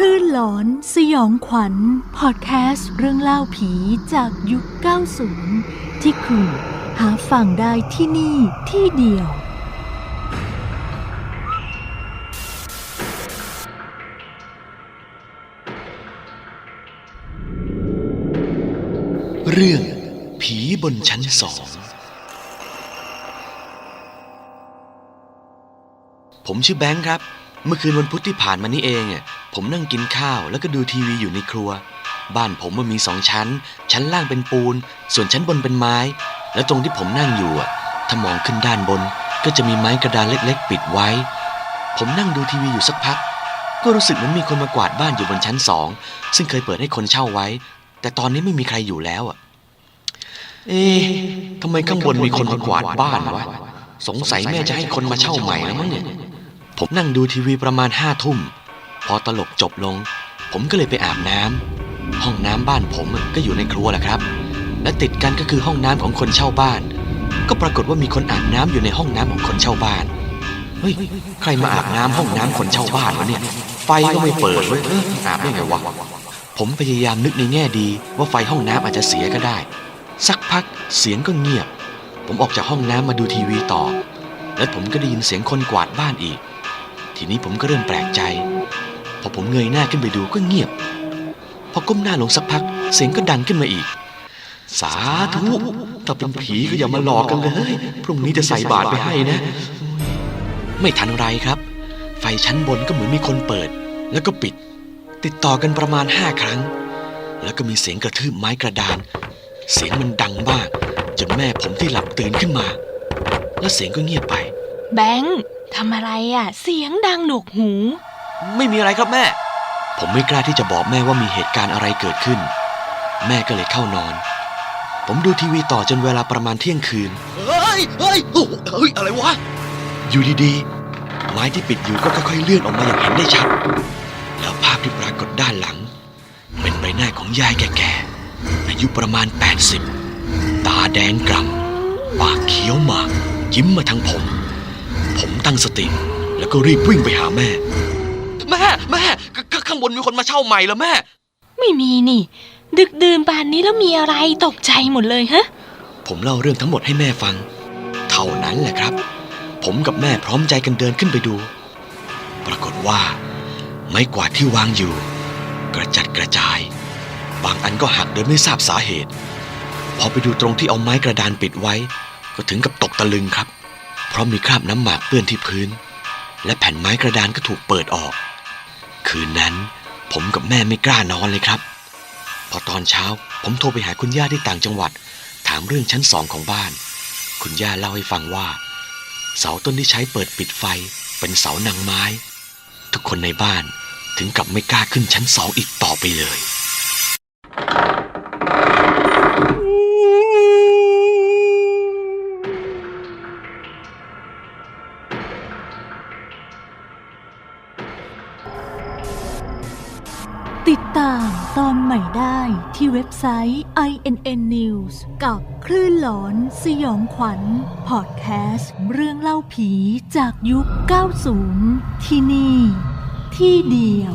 คลื่นหลอนสยองขวัญพอดแคสต์เรื่องเล่าผีจากยุค 90 ที่คุณหาฟังได้ที่นี่ที่เดียว เรื่องผีบนชั้นสอง ผมชื่อแบงค์ครับ เมื่อคืนวันพุธที่ผ่านมานี่เองอะผมนั่งกินข้าวแล้วก็ดูทีวีอยู่ในครัว บ้านผมมันมีสองชั้น ชั้นล่างเป็นปูน ส่วนชั้นบนเป็นไม้ และตรงที่ผมนั่งอยู่อะถ้ามองขึ้นด้านบน ก็จะมีไม้กระดานเล็ก ๆ ปิดไว้ ผมนั่งดูทีวีอยู่สักพัก ก็รู้สึกเหมือนมีคนมากวาดบ้านอยู่บนชั้นสองซึ่งเคยเปิดให้คนเช่าไว้ แต่ตอนนี้ไม่มีใครอยู่แล้วอะเอ๊ะทำไมข้างบนมีคนมากวาดบ้านวะสงสัยแม่จะให้คนมาเช่าใหม่แล้วมั้งเนี่ย ผมนั่งดูทีวีประมาณห้าทุ่ม พอตลกจบลง ผมก็เลยไปอาบน้ำห้องน้ำบ้านผมก็อยู่ในครัวแหละครับ และติดกันก็คือห้องน้ำของคนเช่าบ้าน ก็ปรากฏว่ามีคนอาบน้ำอยู่ในห้องน้ำของคนเช่าบ้านเฮ้ยใครมาอาบน้ำห้องน้ำคนเช่าบ้านวะเนี่ย ไฟก็ไม่เปิดเว้ยเอออาบได้ไงวะผมพยายามนึกในแง่ดีว่าไฟห้องน้ำอาจจะเสียก็ได้ สักพักเสียงก็เงียบ ผมออกจากห้องน้ำมาดูทีวีต่อ แล้วผมก็ได้ยินเสียงคนกวาดบ้านอีก ทีนี้ผมก็เริ่มแปลกใจ พอผมเงยหน้าขึ้นไปดูก็เงียบ พอก้มหน้าลงสักพัก เสียงก็ดังขึ้นมาอีก สาธุถ้าเป็นผีก็อย่ามาหลอกกันเลย พรุ่งนี้จะใส่บาตรไปให้นะ ไม่ทันไรครับ ไฟชั้นบนก็เหมือนมีคนเปิด แล้วก็ปิด ติดต่อกันประมาณห้าครั้ง แล้วก็มีเสียงกระทืบไม้กระดาน เสียงมันดังมากจนแม่ผมที่หลับตื่นขึ้นมา แล้วเสียงก็เงียบไป แบงค์ ทำอะไรอะ เสียงดังหนวกหู ไม่มีอะไรครับแม่ ผมไม่กล้าที่จะบอกแม่ว่ามีเหตุการณ์อะไรเกิดขึ้น แม่ก็เลยเข้านอน ผมดูทีวีต่อจนเวลาประมาณเที่ยงคืน เฮ้ยเฮ้ยโอ้โหเฮ้ย อะไรวะ อยู่ดีๆ ไม้ที่ปิดอยู่ก็ค่อยๆเลื่อนออกมาอย่างเห็นได้ชัด แล้วภาพที่ปรากฏด้านหลัง เป็นใบหน้าของยายแก่ๆอายุประมาณ 80 ตาแดงกล่ำปากเขียวหมากยิ้มมาทางผม ผมตั้งสติ แล้วก็รีบวิ่งไปหาแม่ แม่แม่ขขข้างบนมีคนมาเช่าใหม่แล้วแม่ ไม่มีนี่ ดึกดื่นป่านนี้แล้วมีอะไรตกใจหมดเลยฮะ ผมเล่าเรื่องทั้งหมดให้แม่ฟัง เท่านั้นแหละครับ ผมกับแม่พร้อมใจกันเดินขึ้นไปดู ปรากฏว่า ไม้กวาดที่วางอยู่ กระจัดกระจาย บางอันก็หักโดยไม่ทราบสาเหตุ พอไปดูตรงที่เอาไม้กระดานปิดไว้ ก็ถึงกับตกตะลึงครับเพ ราะมีคราบน้ำหมากเปื้อนที่พื้น และแผ่นไม้กระดานก็ถูกเปิดออก คืนนั้นผมกับแม่ไม่กล้านอนเลยครับ พอตอนเช้าผมโทรไปหาคุณย่าที่ต่างจังหวัด ถามเรื่องชั้นสองของบ้าน คุณย่าเล่าให้ฟังว่า เสาต้นที่ใช้เปิดปิดไฟ เป็นเสานางไม้ ทุกคนในบ้านถึงกับไม่กล้าขึ้นชั้นสองอีกต่อไปเลย ติดตามตอนใหม่ได้ที่เว็บไซต์ inn news กับคลื่นหลอนสยองขวัญพอดแคสต์เรื่องเล่าผีจากยุค 90 ที่นี่ ที่เดียว